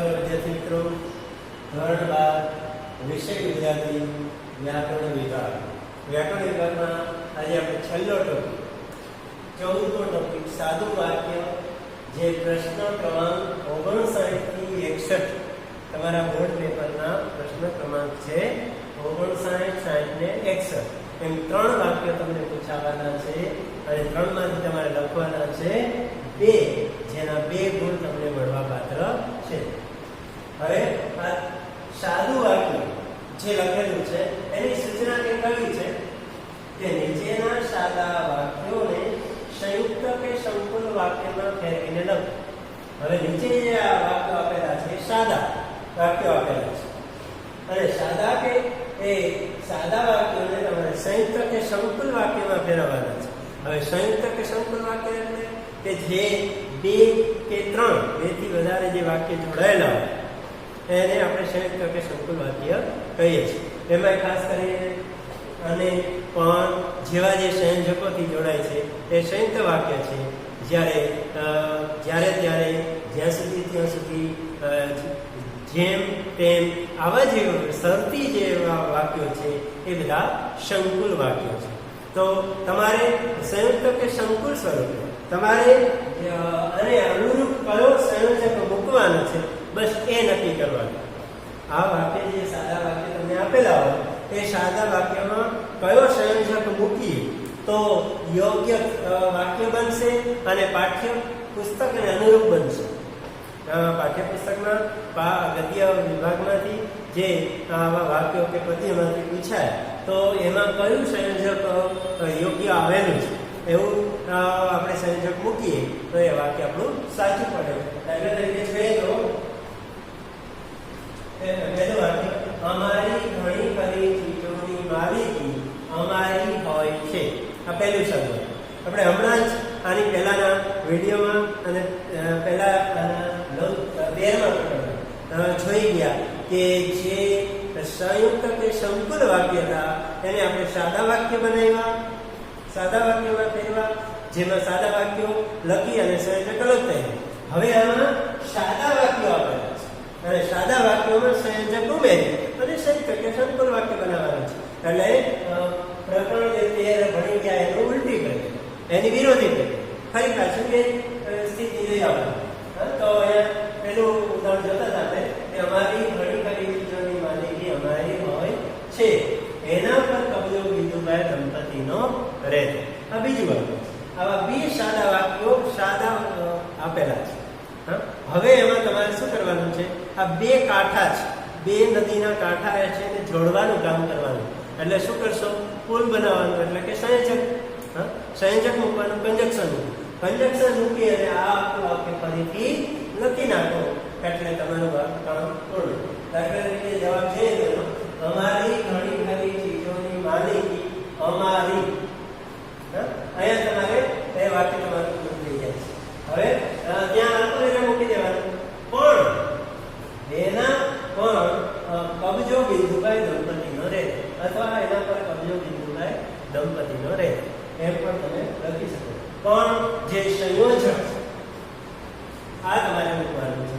નમસ્કાર વિદ્યાર્થી મિત્રો. ધોરણ બાર વ્યાકરણ વિભાગ. વ્યાકરણ વિભાગમાં આજે આપણે છેલ્લો ટોપિક ચૌદમો સાદું વાક્ય, જે પ્રશ્ન ક્રમાંક ઓગણસાઠથી એકસઠ. તમારા બોર્ડ પ્રશ્ન ક્રમાંક છે ઓગણસાઠ, સાઠ એકસઠ. એમ ત્રણ વાક્ય તમને પૂછાવાના છે અને ત્રણમાંથી તમારે લખવાના છે બે, જેના બે ગુણ તમને મળવા પાત્ર હવે, આ સાદું વાક્ય જે લખેલું છે, એની સૂચના કે આવી છે? કે નીચેના સાદા વાક્યોને સંયુક્ત કે સંકુલ વાક્યમાં ફેરવીને લખો. હવે નીચે જે આ વાક્યો આપેલા છે, સાદા વાક્યો આપેલા છે. અને સાદા કે, એ સાદા વાક્યોને તમારે સંયુક્ત કે સંકુલ વાક્યમાં ફેરવવાના છે. હવે સંયુક્ત કે સંકુલ વાક્ય એટલે કે જે, બે કે ત્રણ, બેથી વધારે જે વાક્ય જોડાયેલા હોય એને આપણે સંયુક્ત કે સંકુલ વાક્ય કહીએ છીએ. એમાં ખાસ કરીને અને પણ જેવા જે સંયોજકોથી જોડાય છે, એ સંયુક્ત વાક્ય છે, જ્યારે જ્યારે ત્યારે જ્યાં સુધી ત્યાં સુધી જેમ તેમ આવા જે શરતી જે વાક્યો છે, એ બધા સંકુલ વાક્યો છે. તો તમારે સંયુક્ત કે સંકુલ સ્વરૂપે તમારે અને અનુરૂપ કયો સંયોજક મૂકવાનો છે બસ એ નક્કી કરવાનું. આ વાક્ય જે સાદા વાક્ય તમને આપેલા હોય, એ સાદા વાક્યમાં કયો સંયોજક મૂકીએ, તો યોગ્ય વાક્ય બનશે અને પાઠ્ય પુસ્તકને અનુરૂપ બનશે. પાઠ્યપુસ્તકના ગદ્ય વિભાગમાંથી જે આવા વાક્યો કે પદ્યમાંથી પૂછાય, તો એમાં કયું સંયોજક યોગ્ય આવેલું છે? એવું આપણે સંયોજક મૂકીએ, તો એ વાક્ય આપણું સાચું પડે. દાખલા તરીકે છે તો એ પહેલું વાક્ય અમારી ઘણી ખરી ચીજોની માલિકી અમારી હોય છે. આ પહેલું શબ્દ આપણે હમણાં જ આની પહેલાના વિડીયોમાં અને પહેલા અ, જોઈ ગયા કે જે સંયુક્ત કે સંકુલ વાક્ય હતા એને આપણે સાદા વાક્ય બનાવ્યા. સાદા વાક્યમાં ફેરવા જેમાં સાદા વાક્યો લખી અને સંયોજક અલગ થયા. હવે આમાં સાદા વાક્યો આપેલા છે. અને સાદા વાક્યોમાં સંયોજક ઉમેરી સંયુક્ત સંકુલ વાક્ય બનાવવાનું છે. એટલે પ્રકરણ જે તેર ભણી ગયા, એનું ઉલટી કરી એની વિરોધી કરી ફરી પાછું એ સ્થિતિ લઈ આવવાનું તો અહીંયા પેલું ઉદાહરણ જોતા હતા કે અમારી ઘણી ખરી ચીજોની માલિકી અમારી હોય છે. એના પર કબજો બીજુભાઈ દંપતીનો રહેતો આ બીજું વાક્ય આવા બે સાદા વાક્યો સાદા આપેલા છે? હવે એમાં તમારે શું કરવાનું છે? આ બે કાંઠા છે. બે નદીના કાંઠા છે એને જોડવાનું કામ કરવાનું. એટલે શું કરશો? પુલ બનાવવાનું. એટલે કે સંયોજક. હા? સંયોજક મૂકવાનું કંજક્શન કંજક્શન મૂકી અને આ આખું વાક્ય ફરીથી લખી નાખો. એટલે તમારું કામ પૂર્ણ દાખલા તરીકે જવાબ છે અમારી ઘણી ખરી ચીજોની માલિકી અમારી? અહીંયા તમારે એ વાક્ય તમારું પૂરું થઈ જાય છે હવે અ, ત્યાં અલ્પવિરામ મૂકી દેવાનું પણ એના પણ અ, કબજો બિંદુભાઈ દંપતીનો રહે અથવા એના પર કબજો બિંદુભાઈ દંપતીનો રહે એમ પણ તમે લખી શકો પણ જે સંયોજક આ તમારે મૂકવાનું છે.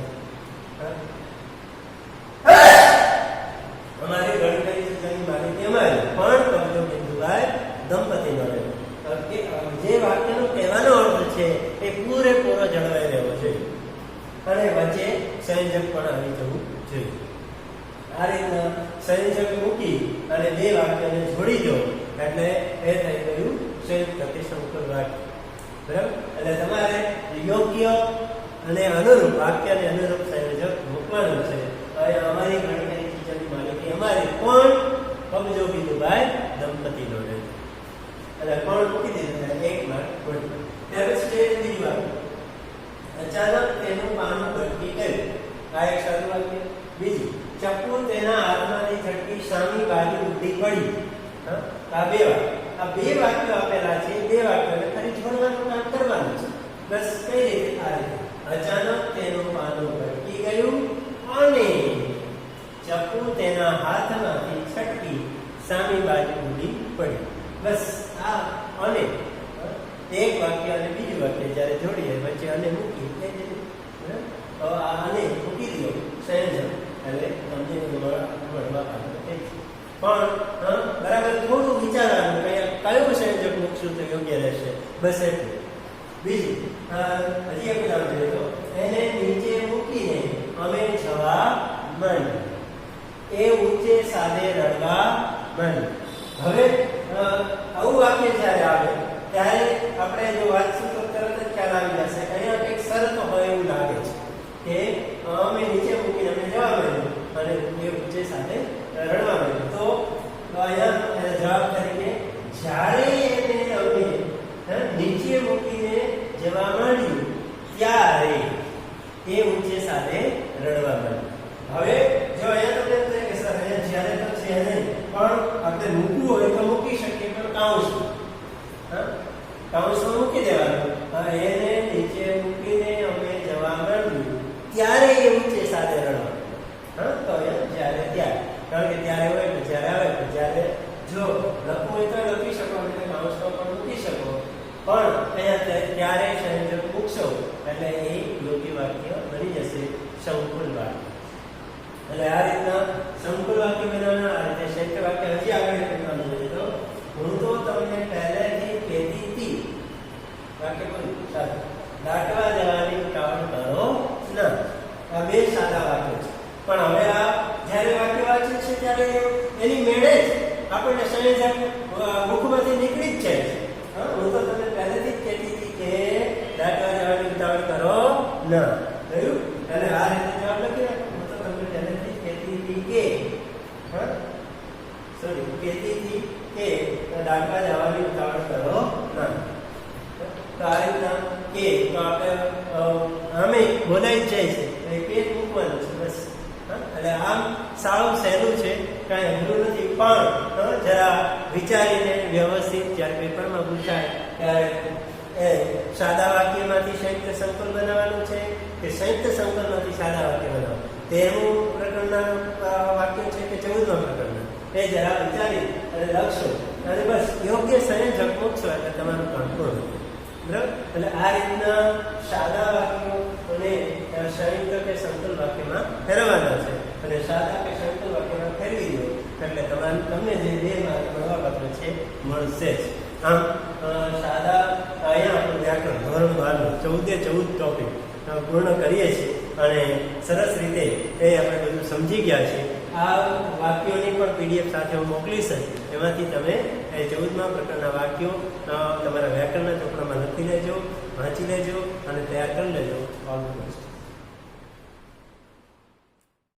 અમારી ઘણી ખરી ચીજોની માલિકી અમારી. પણ કબજો બિંદુભાઈ દંપતી અ, જે વાક્યનો કહેવાનો અર્થ છે એ પૂરેપૂરો જળવાઈ રહેવો છે અને વચ્ચે સંયોજક પણ આવી જવું જોઈએ. આ રીતના સંયોજક મૂકી અને બે વાક્યને જોડી દો. એટલે એ થઈ ગયું સંયુક્ત સંકુલ વાક્ય. બરાબર? એટલે તમારે યોગ્ય અને અનુરૂપ વાક્યને અનુરૂપ સંયોજક મૂકવાનું છે. અમારી ગણતરી ચીજોની માલિકી અમારી કોણ? કબજો બીજુભાઈ દંપતીનો રહે એટલે કોણ મૂકી દીધું એક વાર મળ્યો ત્યાર પછી બીજી વાર અચાનક તેનું પાનું ઘટકી કર્યું આ એક સારું વાક્ય. બીજું ચપ્પુ તેના હાથમાંથી ઝટકી સામી બાજુ ઉડી પડી? આ બે વાક્ય. આ બે વાક્યો આપેલા છે. બે વાક્યોને ખાલી જોડવાનું કામ કરવાનું છે બસ કઈ રીતે આવી અચાનક તેનું પાનું ભટકી ગયું અને ચપ્પુ તેના હાથમાંથી છટકી સામી બાજુ ઉડી પડી. બસ આ અને એક વાક્ય અને બીજું વાક્ય જ્યારે જોડીએ, વચ્ચે અને મૂકી, એ? તો આ અને મૂકી દો, સંયોજન. એટલે તમને મળવા પાત્ર પણ બરાબર થોડું વિચારવાનું કયો કયું સંયોજક મૂકશું તો યોગ્ય રહેશે? બસ એટલું બીજું અ, હજી એક ઉદાહરણ જોઈએ તો એને નીચે મૂકીને અમે જવા મન એ સાદે રડવા માંડી હવે આવું વાક્ય જ્યારે આવે, ત્યારે આપણે જો વાંચશું તો તરત જ ખ્યાલ આવી જશે અહીંયા કંઈક શરત હોય એવું લાગે છે કે અમે નીચે મૂકીને અમે જવા માંડ્યું અને એ ઊંચે સાથે રડવા માંડ્યું તો, અહીંયા જવાબ તરીકે, જ્યારે એને અમે નીચે મૂકીને જવા માંડ્યું ત્યારે એ ઊંચે સાથે રડવા માંડ્યું હવે જો અહીંયા તમને એમ થાય કે સર અહીંયા જ્યારે તો છે નહીં પણ આપણે મૂકવું હોય તો મૂકી શકીએ પણ કાઉન્સ હા કાઉન્સમાં મૂકી દેવાનું હવે એને નીચે મૂકીને અમે જવા માંડ્યું ત્યારે એ ઊંચે સાથે રડવા હા તો અહીંયા જ્યારે ત્યારે કારણ કે ત્યારે હોય તો જ્યારે આવે તો જ્યારે જો લખવું હોય તો લખી શકો એટલે કાઉન્સમાં પણ મૂકી શકો પણ અહીંયા તે- ત્યારે સંયોજક મૂકશો એટલે એ યોગ્ય વાક્ય બની જશે સંકુલ વાક્ય એટલે આ રીતના સંકુલ વાક્ય બનાવવાના આ રીતે સંયુક્ત વાક્ય હજી આગળ દાટવા કરો ના આ બે સાદા વાક્યો છે પણ હવે આ જ્યારે વાક્ય વાંચે છે ત્યારે એની મેળે જ આપણને સંયોજક અ, મુખમાંથી નીકળી જ છે હું તો તમને પહેલેથી જ કહેતી હતી કે દાટવા જવાની ઉતાવળ કરો ના. થયું? અને આ રીતે જવાબ લખી નાખો હું તો તમને પહેલેથી જ કહેતી હતી કે હા સોરી કહેતી હતી કે દાટવા જવાની ઉતાવળ કરો ના તો આ રીતના કે તો આપણે અ, આમે બોલાઈ જ જાય છે એટલે કે જ મૂકવાનું છે, બસ. એટલે આમ સાવ સહેલું છે, કાંઈ અઘરું નથી, પણ જરા વિચારીને વ્યવસ્થિત જ્યારે પેપરમાં પૂછાય ત્યારે એ, સાદા વાક્યમાંથી સંયુક્ત સંકુલ બનાવવાનું છે કે સંયુક્ત સંકુલમાંથી સાદા વાક્ય બનાવવાનું? તેનું પ્રકરણના વાક્ય છે કે ચૌદમા પ્રકરણના. એ જરા વિચારી અને લખશો. અને બસ, યોગ્ય સંયોજક મૂકશો એટલે તમારું કામ પૂર્ણ બરાબર એટલે આ રીતના સાદા વાક્યો અને સંયુક્ત કે સંકુલ વાક્યમાં ફેરવવાના છે. અને સાદા કે સંકુલ વાક્યમાં ફેરવી દો, એટલે તમારે, તમને જે બે મળવાપાત્ર છે, મળશે જ. આમ સાદા, અહીંયા આપણે વ્યાકરણ, ધોરણ બારનું, ચૌદે ચૌદ ટોપિક પૂર્ણ કરીએ છીએ. અને સરસ રીતે એ આપણે બધું સમજી ગયા છીએ. આ વાક્યોની પણ પીડીએફ સાથે હું મોકલીશ એમાંથી તમે ચૌદમા પ્રકારના વાક્યો તમારા વ્યાકરણના ચોપડામાં લખી લેજો, વાંચી લેજો અને તૈયાર કરી લેજો. ઓલ